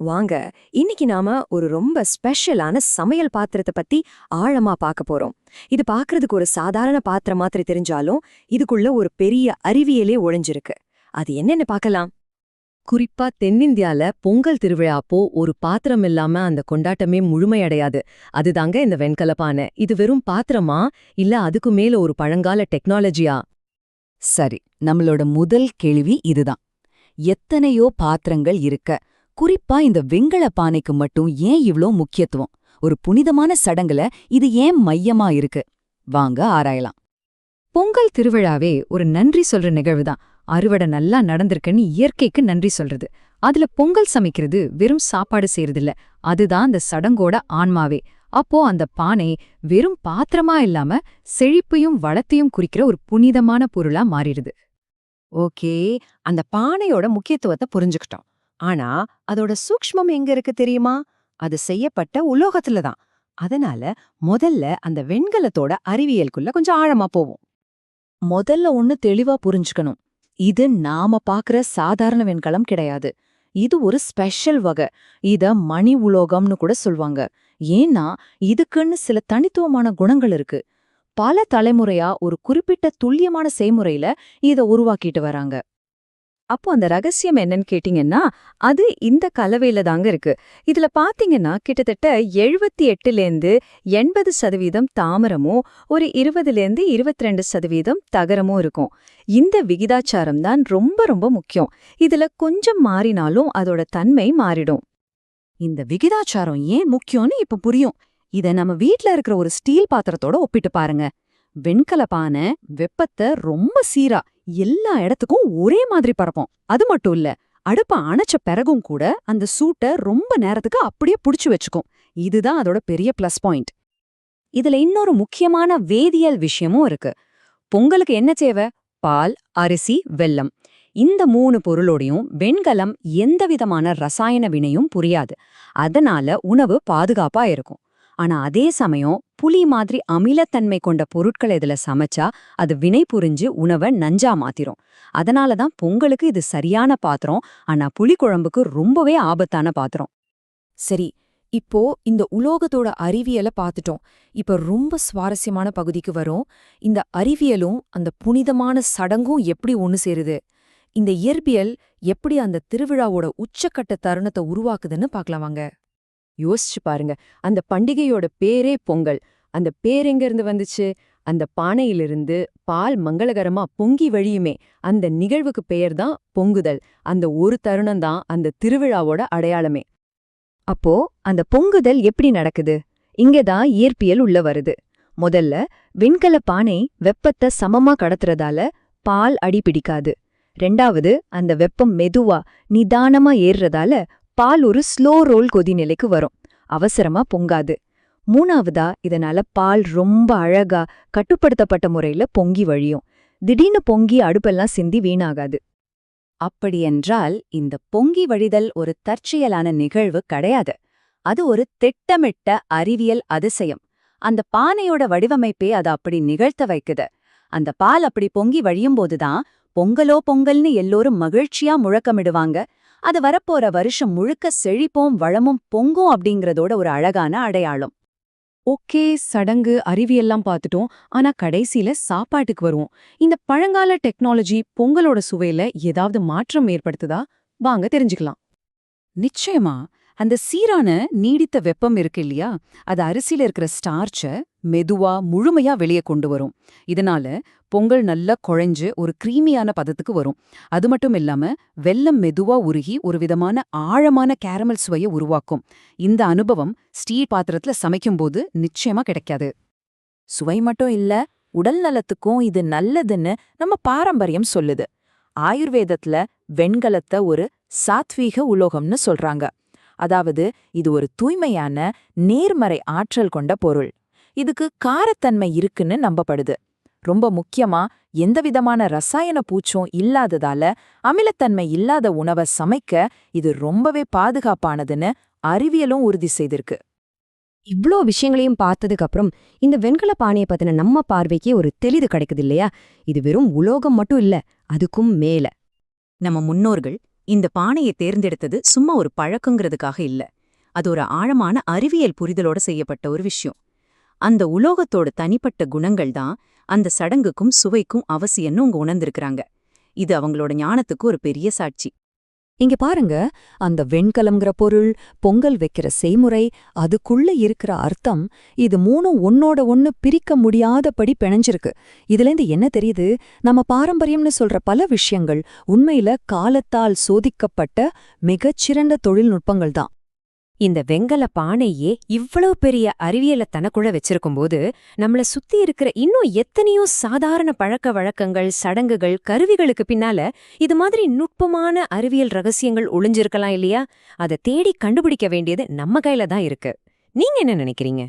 வாங்க இன்னைக்கு நாம ஒரு ரொம்ப ஸ்பெஷலான சமையல் பாத்திரத்தை பத்தி ஆழமா பார்க்க போறோம். இது பார்க்கறதுக்கு ஒரு சாதாரண பாத்திரம் மாதிரி தெரிஞ்சாலும் இதுக்குள்ள ஒரு பெரிய அறிவியலே ஒழிஞ்சிருக்கு. அது என்னன்னு பார்க்கலாம். குறிப்பா தென்னிந்தியால பொங்கல் திருவிழா அப்போ ஒரு பாத்திரம் இல்லாம அந்த கொண்டாட்டமே முழுமையடையாது. அதுதாங்க இந்த வெண்கல பானை இது வெறும் பாத்திரமா? இல்ல அதுக்கு மேல ஒரு பழங்கால டெக்னாலஜியா? சரி நம்மளோட முதல் கேள்வி இதுதான். எத்தனையோ பாத்திரங்கள் இருக்க குறிப்பா இந்த வெண்கல பானைக்கு மட்டும் ஏன் இவ்ளோ முக்கியத்துவம்? ஒரு புனிதமான சடங்குல இது ஏன் மையமா இருக்கு? வாங்க ஆராயலாம். பொங்கல் திருவிழாவே ஒரு நன்றி சொல்ற நிகழ்வுதான். அறுவடை நல்லா நடந்திருக்குன்னு இயற்கைக்கு நன்றி சொல்றது. அதுல பொங்கல் சமைக்கிறது வெறும் சாப்பாடு செய்யறதில்ல அதுதான் அந்த சடங்கோட ஆன்மாவே. அப்போ அந்த பானை வெறும் பாத்திரமா இல்லாம செழிப்பையும் வளத்தையும் குறிக்கிற ஒரு புனிதமான பொருளா மாறிடுது. ஓகே. அந்த பானையோட முக்கியத்துவத்தை புரிஞ்சுக்கிட்டோம். ஆனா அதோட சூக்ஷ்மம் எங்க இருக்கு தெரியுமா? அது செய்யப்பட்ட உலோகத்துல தான். அதனால முதல்ல அந்த வெண்கலத்தோட அறிவியலுக்குள்ள கொஞ்சம் ஆழமா போவோம். முதல்ல ஒண்ணு தெளிவா புரிஞ்சுக்கணும். இது நாம பாக்குற சாதாரண வெண்கலம் கிடையாது. இது ஒரு ஸ்பெஷல் வகை. இத மணி உலோகம்னு கூட சொல்வாங்க. ஏன்னா இதுக்குன்னு சில தனித்துவமான குணங்கள் இருக்கு. பல தலைமுறையா ஒரு குறிப்பிட்ட துல்லியமான செய்முறையில இத உருவாக்கிட்டு வராங்க. அப்போ அந்த ரகசியம் என்னன்னு கேட்டீங்கன்னா அது இந்த கலவையில தாங்க இருக்கு. இதுல பாத்தீங்கன்னா கிட்டத்தட்ட எழுபத்தி எட்டுலேருந்து எண்பது சதவீதம் தாமரமும் ஒரு இருபதுலேருந்து இருபத்தி ரெண்டு சதவீதம் தகரமும் இருக்கும். இந்த விகிதாச்சாரம் தான் ரொம்ப ரொம்ப முக்கியம். இதுல கொஞ்சம் மாறினாலும் அதோட தன்மை மாறிடும். இந்த விகிதாச்சாரம் ஏன் முக்கியம்னு இப்ப புரியும். இத நம்ம வீட்ல இருக்கிற ஒரு ஸ்டீல் பாத்திரத்தோட ஒப்பிட்டு பாருங்க. வெண்கல பானை வெப்பத்தை ரொம்ப சீரா எல்லா இடத்துக்கும் ஒரே மாதிரி பரப்போம் அது மட்டும் இல்ல அடுப்ப அணைச்ச பிறகும் கூட அந்த சூட்டை ரொம்ப நேரத்துக்கு அப்படியே புடிச்சு வச்சுக்கும். இதுதான் அதோட பெரிய பிளஸ் பாயிண்ட் இதுல இன்னொரு முக்கியமான வேதியியல் விஷயமும் இருக்கு. பொங்கலுக்கு என்ன தேவை? பால் அரிசி வெல்லம். இந்த மூணு பொருளோடையும் வெண்கலம் எந்தவிதமான ரசாயன வினையும் புரியாது. அதனால உணவு பாதுகாப்பா இருக்கும். ஆனா அதே சமயம் புளி மாதிரி அமிலத்தன்மை கொண்ட பொருட்களை இதுல சமைச்சா அது வினை புரிஞ்சு உணவை நஞ்சா மாத்திரும். அதனால தான் பொங்கலுக்கு இது சரியான பாத்திரம் ஆனா புளிக்குழம்புக்கு ரொம்பவே ஆபத்தான பாத்திரம். சரி இப்போ இந்த உலோகத்தோட அறிவியலை பார்த்துட்டோம் இப்ப ரொம்ப சுவாரஸ்யமான பகுதிக்கு வரும். இந்த அறிவியலும் அந்த புனிதமான சடங்கும் எப்படி ஒன்னு சேருது? இந்த இயற்பியல் எப்படி அந்த திருவிழாவோட உச்சக்கட்ட தருணத்தை உருவாக்குதுன்னு பார்க்கலாம் வாங்க. யோசிச்சு பாருங்க. அந்த பண்டிகையோட பேரே பொங்கல். அந்த பேர் எங்க இருந்து வந்துச்சு? அந்த பானையிலிருந்து பால் மங்களகரமா பொங்கி வழியுமே. அந்த நிகழ்வுக்கு பெயர் தான் பொங்குதல். அந்த ஒரு தருணம் தான் அந்த திருவிழாவோட அடையாளமே. அப்போ அந்த பொங்குதல் எப்படி நடக்குது? இங்கதான் இயற்பியல் உள்ள வருது. முதல்ல விண்கல பானை வெப்பத்தை சமமா கடத்துறதால பால் அடி பிடிக்காது. ரெண்டாவது அந்த வெப்பம் மெதுவா நிதானமா ஏறுறதால பால் ஒரு ஸ்லோ ரோல் கொதிநிலைக்கு வரும். அவசரமா பொங்காது. மூணாவதா இதனால பால் ரொம்ப அழகா கட்டுப்படுத்தப்பட்ட முறையில பொங்கி வழியும். திடீர்னு பொங்கி அடுப்பெல்லாம் சிந்தி வீணாகாது. அப்படியென்றால் இந்த பொங்கி வழிதல் ஒரு தற்செயலான நிகழ்வு கிடையாது. அது ஒரு திட்டமிட்ட அறிவியல் அதிசயம். அந்த பானையோட வடிவமைப்பே அது அப்படி நிகழ்த்த வைக்குது. அந்த பால் அப்படி பொங்கி வழியும்போதுதான் பொங்கலோ பொங்கல்னு எல்லோரும் மகிழ்ச்சியா முழக்கமிடுவாங்க. அது வரப்போற வருஷம் முழுக்க செழிப்போம் வளமும் பொங்கும் அப்படிங்கறதோட ஒரு அழகான அடையாளம். ஓகே சடங்கு அறிவியெல்லாம் பார்த்துட்டோம். ஆனா கடைசியில சாப்பாட்டுக்கு வருவோம். இந்த பழங்கால டெக்னாலஜி பொங்கலோட சுவையில ஏதாவது மாற்றம் ஏற்படுத்துதா? வாங்க தெரிஞ்சுக்கலாம். நிச்சயமா. அந்த சீரான நீடித்த வெப்பம் இருக்கு இல்லையா? அது அரிசியில் இருக்கிற ஸ்டார்ச்ச மெதுவா முழுமையா வெளியே கொண்டு வரும். இதனால பொங்கல் நல்லா குழைஞ்சு ஒரு க்ரீமியான பதத்துக்கு வரும். அது மட்டும் இல்லாம வெல்லம் மெதுவா உருகி ஒரு விதமான ஆழமான கேரமல் சுவையை உருவாக்கும். இந்த அனுபவம் ஸ்டீல் பாத்திரத்துல சமைக்கும்போது நிச்சயமா கிடைக்காது. சுவை மட்டும் இல்ல உடல் நலத்துக்கும் இது நல்லதுன்னு நம்ம பாரம்பரியம் சொல்லுது. ஆயுர்வேதத்துல வெண்கலத்தை ஒரு சாத்வீக உலோகம்னு சொல்றாங்க. அதாவது இது ஒரு தூய்மையான நேர்மறை ஆற்றல் கொண்ட பொருள். இதுக்கு காரத்தன்மை இருக்குன்னு நம்பப்படுது. ரொம்ப முக்கியமா எந்தவிதமான ரசாயன பூச்சும் இல்லாததால அமிலத்தன்மை இல்லாத உணவை சமைக்க இது ரொம்பவே பாதுகாப்பானதுன்னு அறிவியலும் உறுதி செய்திருக்கு. இவ்ளோ விஷயங்களையும் பார்த்ததுக்கு அப்புறம் இந்த வெண்கல பானையை பத்தின நம்ம பார்வைக்கே ஒரு தெளிவு கிடைக்குது இல்லையா? இது வெறும் உலோகம் மட்டும் இல்ல அதுக்கும் மேல. நம்ம முன்னோர்கள் இந்த பானையை தேர்ந்தெடுத்தது சும்மா ஒரு பழக்கங்கிறதுக்காக இல்ல. அது ஒரு ஆழமான அறிவியல் புரிதலோட செய்யப்பட்ட ஒரு விஷயம். அந்த உலோகத்தோட தனிப்பட்ட குணங்கள் தான் அந்த சடங்குக்கும் சுவைக்கும் அவசியம்னு உங்க உணர்ந்திருக்கிறாங்க. இது அவங்களோட ஞானத்துக்கு ஒரு பெரிய சாட்சி. இங்க பாருங்க அந்த வெண்கலம்ங்கிற பொருள் பொங்கல் வைக்கிற செய்முறை அதுக்குள்ள இருக்கிற அர்த்தம் இது மூணும் ஒன்னோட ஒன்னு பிரிக்க முடியாதபடி பிணைஞ்சிருக்கு. இதுலேருந்து என்ன தெரியுது? நம்ம பாரம்பரியம்னு சொல்ற பல விஷயங்கள் உண்மையில காலத்தால் சோதிக்கப்பட்ட மிகச்சிறந்த தொழில்நுட்பங்கள் தான். இந்த வெங்கல பானையே இவ்வளவு பெரிய அறிவியல தனக்குள்ள வச்சிருக்கும்போது நம்மள சுத்தி இருக்கிற இன்னும் எத்தனையோ சாதாரண பழக்க வழக்கங்கள் சடங்குகள் கருவிகளுக்கு பின்னால இது மாதிரி நுட்பமான அறிவியல் ரகசியங்கள் ஒளிஞ்சிருக்கலாம் இல்லையா? அதை தேடி கண்டுபிடிக்க வேண்டியது நம்ம கையில தான் இருக்கு. நீங்க என்ன நினைக்கிறீங்க?